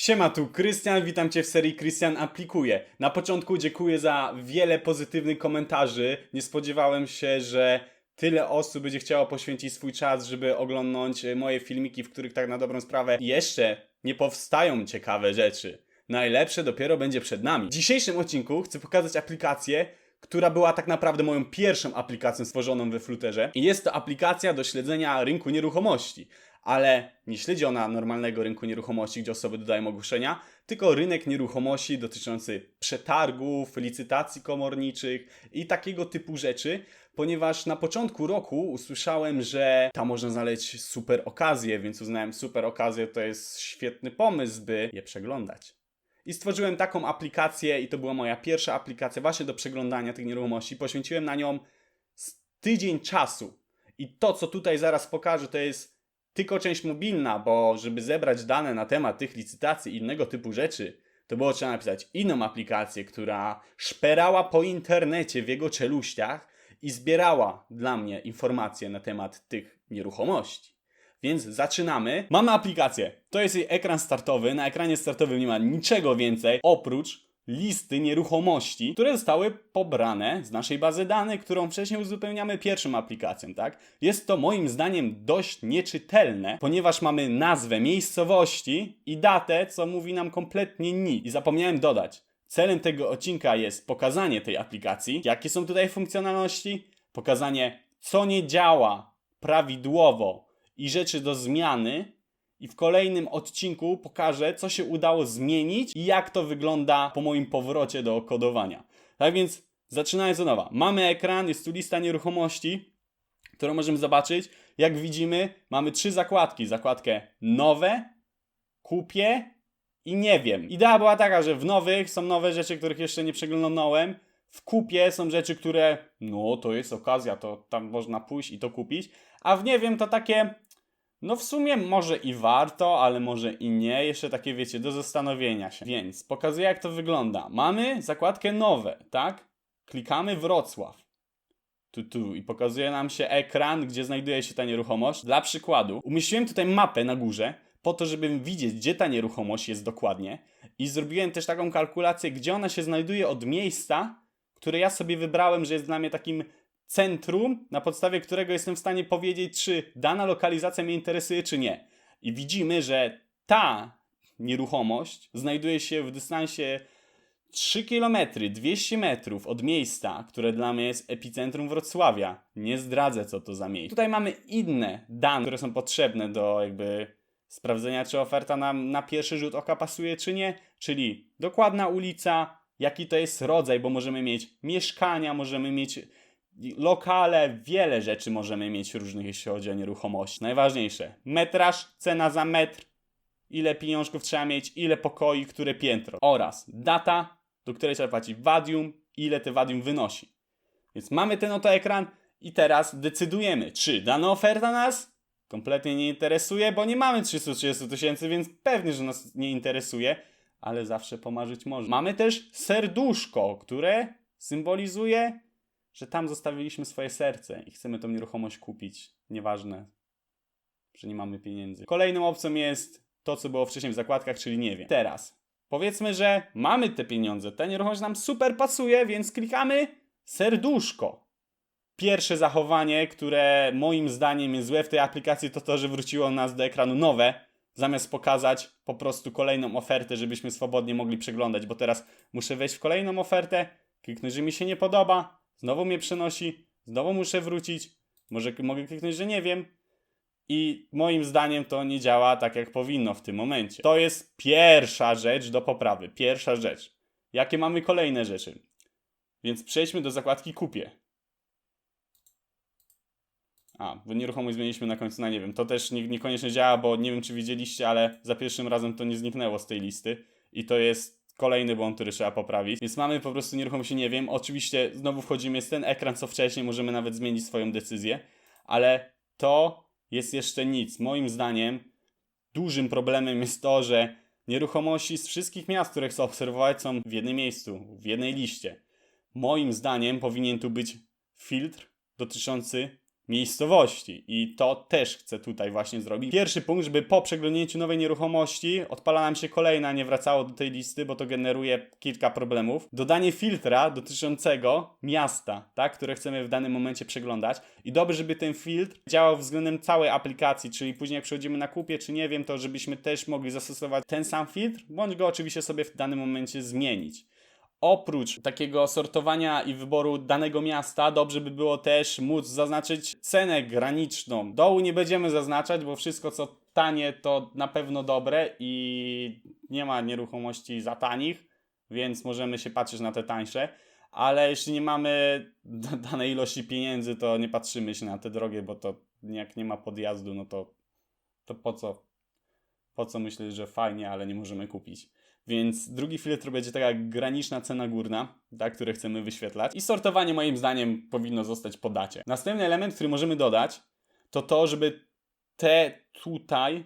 Siema, tu Krystian, witam Cię w serii Krystian Aplikuje. Na początku dziękuję za wiele pozytywnych komentarzy. Nie spodziewałem się, że tyle osób będzie chciało poświęcić swój czas, żeby oglądnąć e, moje filmiki, w których tak na dobrą sprawę jeszcze nie powstają ciekawe rzeczy. Najlepsze dopiero będzie przed nami. W dzisiejszym odcinku chcę pokazać aplikację, która była tak naprawdę moją pierwszą aplikacją stworzoną we Flutterze. I jest to aplikacja do śledzenia rynku nieruchomości. Ale nie śledzi ona normalnego rynku nieruchomości, gdzie osoby dodają ogłoszenia, tylko rynek nieruchomości dotyczący przetargów, licytacji komorniczych i takiego typu rzeczy, ponieważ na początku roku usłyszałem, że tam można znaleźć super okazje, więc uznałem super okazje to jest świetny pomysł, by je przeglądać. I stworzyłem taką aplikację i to była moja pierwsza aplikacja właśnie do przeglądania tych nieruchomości. Poświęciłem na nią tydzień czasu. I to, co tutaj zaraz pokażę, to jest tylko część mobilna, bo żeby zebrać dane na temat tych licytacji i innego typu rzeczy, to było trzeba napisać inną aplikację, która szperała po internecie w jego czeluściach i zbierała dla mnie informacje na temat tych nieruchomości. Więc zaczynamy. Mamy aplikację. To jest jej ekran startowy. Na ekranie startowym nie ma niczego więcej oprócz listy nieruchomości, które zostały pobrane z naszej bazy danych, którą wcześniej uzupełniamy pierwszą aplikacją, tak? Jest to moim zdaniem dość nieczytelne, ponieważ mamy nazwę miejscowości i datę, co mówi nam kompletnie nic. I zapomniałem dodać, celem tego odcinka jest pokazanie tej aplikacji, jakie są tutaj funkcjonalności, pokazanie co nie działa prawidłowo i rzeczy do zmiany, i w kolejnym odcinku pokażę, co się udało zmienić i jak to wygląda po moim powrocie do kodowania. Tak więc, zaczynając od nowa. Mamy ekran, jest tu lista nieruchomości, którą możemy zobaczyć. Jak widzimy, mamy trzy zakładki. Zakładkę nowe, kupię i nie wiem. Idea była taka, że w nowych są nowe rzeczy, których jeszcze nie przeglądałem. W kupie są rzeczy, które, no to jest okazja, to tam można pójść i to kupić. A w nie wiem to takie, no w sumie może i warto, ale może i nie. Jeszcze takie wiecie, do zastanowienia się. Więc pokazuję jak to wygląda. Mamy zakładkę nowe, tak? Klikamy Wrocław. Tu, tu i pokazuje nam się ekran, gdzie znajduje się ta nieruchomość. Dla przykładu, umieściłem tutaj mapę na górze, po to, żeby widzieć, gdzie ta nieruchomość jest dokładnie. I zrobiłem też taką kalkulację, gdzie ona się znajduje od miejsca, które ja sobie wybrałem, że jest dla mnie takim centrum, na podstawie którego jestem w stanie powiedzieć, czy dana lokalizacja mnie interesuje, czy nie. I widzimy, że ta nieruchomość znajduje się w dystansie 3 km, 200 metrów od miejsca, które dla mnie jest epicentrum Wrocławia. Nie zdradzę, co to za miejsce. Tutaj mamy inne dane, które są potrzebne do jakby sprawdzenia, czy oferta nam na pierwszy rzut oka pasuje, czy nie. Czyli dokładna ulica, jaki to jest rodzaj, bo możemy mieć mieszkania, możemy mieć lokale, wiele rzeczy możemy mieć różnych, jeśli chodzi o nieruchomości. Najważniejsze, metraż, cena za metr, ile pieniążków trzeba mieć, ile pokoi, które piętro oraz data, do której trzeba płacić wadium, ile te wadium wynosi. Więc mamy ten oto ekran i teraz decydujemy, czy dana oferta nas kompletnie nie interesuje, bo nie mamy 330 tysięcy, więc pewnie, że nas nie interesuje, ale zawsze pomarzyć może. Mamy też serduszko, które symbolizuje że tam zostawiliśmy swoje serce i chcemy tą nieruchomość kupić. Nieważne, że nie mamy pieniędzy. Kolejną opcją jest to, co było wcześniej w zakładkach, czyli nie wiem. Teraz powiedzmy, że mamy te pieniądze, ta nieruchomość nam super pasuje, więc klikamy serduszko. Pierwsze zachowanie, które moim zdaniem jest złe w tej aplikacji, to to, że wróciło nas do ekranu nowe, zamiast pokazać po prostu kolejną ofertę, żebyśmy swobodnie mogli przeglądać, bo teraz muszę wejść w kolejną ofertę, kliknąć, że mi się nie podoba, Znowu mnie przenosi, znowu muszę wrócić. Może mogę kliknąć, że nie wiem. I moim zdaniem to nie działa tak, jak powinno w tym momencie. To jest pierwsza rzecz do poprawy. Pierwsza rzecz. Jakie mamy kolejne rzeczy? Więc przejdźmy do zakładki kupię. A, bo nieruchomość zmieniliśmy na końcu na nie wiem. To też nie, niekoniecznie działa, bo nie wiem, czy widzieliście, ale za pierwszym razem to nie zniknęło z tej listy. I to jest kolejny błąd, który trzeba poprawić. Więc mamy po prostu nieruchomość, nie wiem. Oczywiście znowu wchodzimy, jest ten ekran co wcześniej, możemy nawet zmienić swoją decyzję, ale to jest jeszcze nic. Moim zdaniem dużym problemem jest to, że nieruchomości z wszystkich miast, które chcę obserwować, są w jednym miejscu, w jednej liście. Moim zdaniem powinien tu być filtr dotyczący miejscowości i to też chcę tutaj właśnie zrobić. Pierwszy punkt, żeby po przeglądnięciu nowej nieruchomości odpala nam się kolejna, nie wracało do tej listy, bo to generuje kilka problemów. Dodanie filtra dotyczącego miasta, tak, które chcemy w danym momencie przeglądać i dobrze, żeby ten filtr działał względem całej aplikacji, czyli później jak przechodzimy na kupie, czy nie wiem, to żebyśmy też mogli zastosować ten sam filtr, bądź go oczywiście sobie w danym momencie zmienić. Oprócz takiego sortowania i wyboru danego miasta, dobrze by było też móc zaznaczyć cenę graniczną. Dołu nie będziemy zaznaczać, bo wszystko co tanie to na pewno dobre i nie ma nieruchomości za tanich, więc możemy się patrzeć na te tańsze. Ale jeśli nie mamy danej ilości pieniędzy, to nie patrzymy się na te drogie, bo to jak nie ma podjazdu, no to, to po co? Po co myśleć, że fajnie, ale nie możemy kupić. Więc drugi filtr będzie taka graniczna cena górna, tak, które chcemy wyświetlać. I sortowanie moim zdaniem powinno zostać po dacie. Następny element, który możemy dodać, to to, żeby te tutaj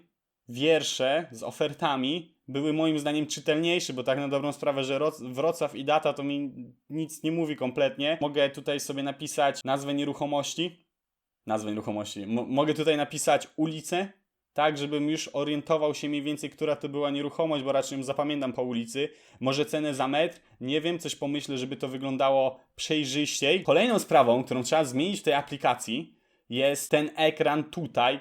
wiersze z ofertami były moim zdaniem czytelniejsze, bo tak na dobrą sprawę, że Roc- Wrocław i data to mi nic nie mówi kompletnie. Mogę tutaj sobie napisać nazwę nieruchomości. Nazwę nieruchomości. M- mogę tutaj napisać ulicę, tak, żebym już orientował się mniej więcej, która to była nieruchomość, bo raczej ją zapamiętam po ulicy. Może cenę za metr, nie wiem, coś pomyślę, żeby to wyglądało przejrzyściej. Kolejną sprawą, którą trzeba zmienić w tej aplikacji, jest ten ekran tutaj.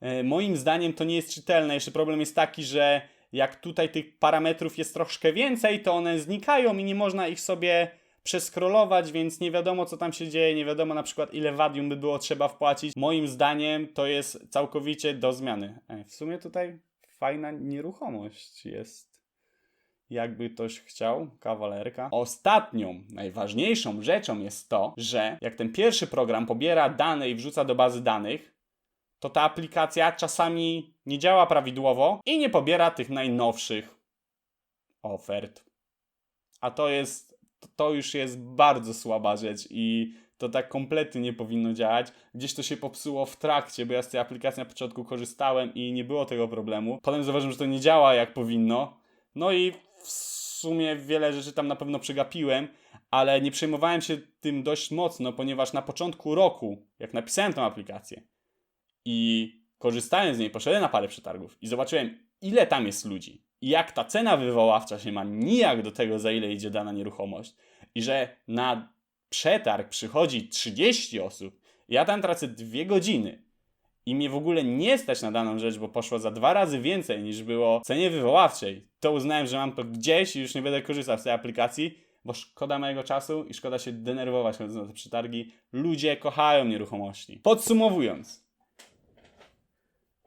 E, Moim zdaniem to nie jest czytelne. Jeszcze problem jest taki, że jak tutaj tych parametrów jest troszkę więcej, to one znikają i nie można ich sobie przeskrolować, więc nie wiadomo co tam się dzieje, nie wiadomo na przykład ile wadium by było trzeba wpłacić. Moim zdaniem to jest całkowicie do zmiany. E, W sumie tutaj fajna nieruchomość jest. Jakby ktoś chciał, kawalerka. Ostatnią, najważniejszą rzeczą jest to, że jak ten pierwszy program pobiera dane i wrzuca do bazy danych, to ta aplikacja czasami nie działa prawidłowo i nie pobiera tych najnowszych ofert. A to jest, to już jest bardzo słaba rzecz i to tak kompletnie nie powinno działać. Gdzieś to się popsuło w trakcie, bo ja z tej aplikacji na początku korzystałem i nie było tego problemu. Potem zauważyłem, że to nie działa jak powinno. No i w sumie wiele rzeczy tam na pewno przegapiłem, ale nie przejmowałem się tym dość mocno, ponieważ na początku roku, jak napisałem tę aplikację, i korzystając z niej, poszedłem na parę przetargów i zobaczyłem, ile tam jest ludzi jak ta cena wywoławcza się ma nijak do tego, za ile idzie dana nieruchomość i że na przetarg przychodzi 30 osób, ja tam tracę dwie godziny i mnie w ogóle nie stać na daną rzecz, bo poszło za dwa razy więcej niż było cenie wywoławczej, to uznałem, że mam to gdzieś i już nie będę korzystał z tej aplikacji, bo szkoda mojego czasu i szkoda się denerwować chodząc na te przetargi. Ludzie kochają nieruchomości. Podsumowując,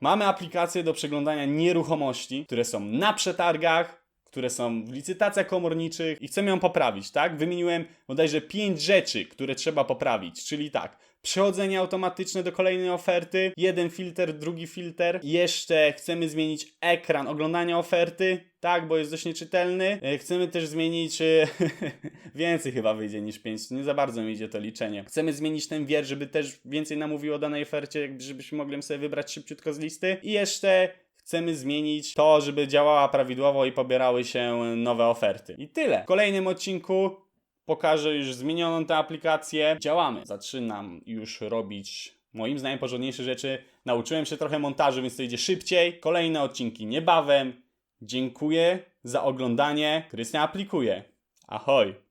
Mamy aplikacje do przeglądania nieruchomości, które są na przetargach, które są w licytacjach komorniczych i chcemy ją poprawić, tak? Wymieniłem bodajże 5 rzeczy, które trzeba poprawić, czyli tak, przechodzenie automatyczne do kolejnej oferty, jeden filtr, drugi filtr, jeszcze chcemy zmienić ekran oglądania oferty, tak, bo jest dość nieczytelny. E, Chcemy też zmienić, e, więcej chyba wyjdzie niż 5, nie za bardzo mi idzie to liczenie. Chcemy zmienić ten wiersz, żeby też więcej nam o danej ofercie, żebyśmy mogli sobie wybrać szybciutko z listy. I jeszcze chcemy zmienić to, żeby działała prawidłowo i pobierały się nowe oferty. I tyle. W kolejnym odcinku pokażę już zmienioną tę aplikację. Działamy. Zaczynam już robić moim zdaniem porządniejsze rzeczy. Nauczyłem się trochę montażu, więc to idzie szybciej. Kolejne odcinki niebawem. Dziękuję za oglądanie. Krystian aplikuje. Ahoj!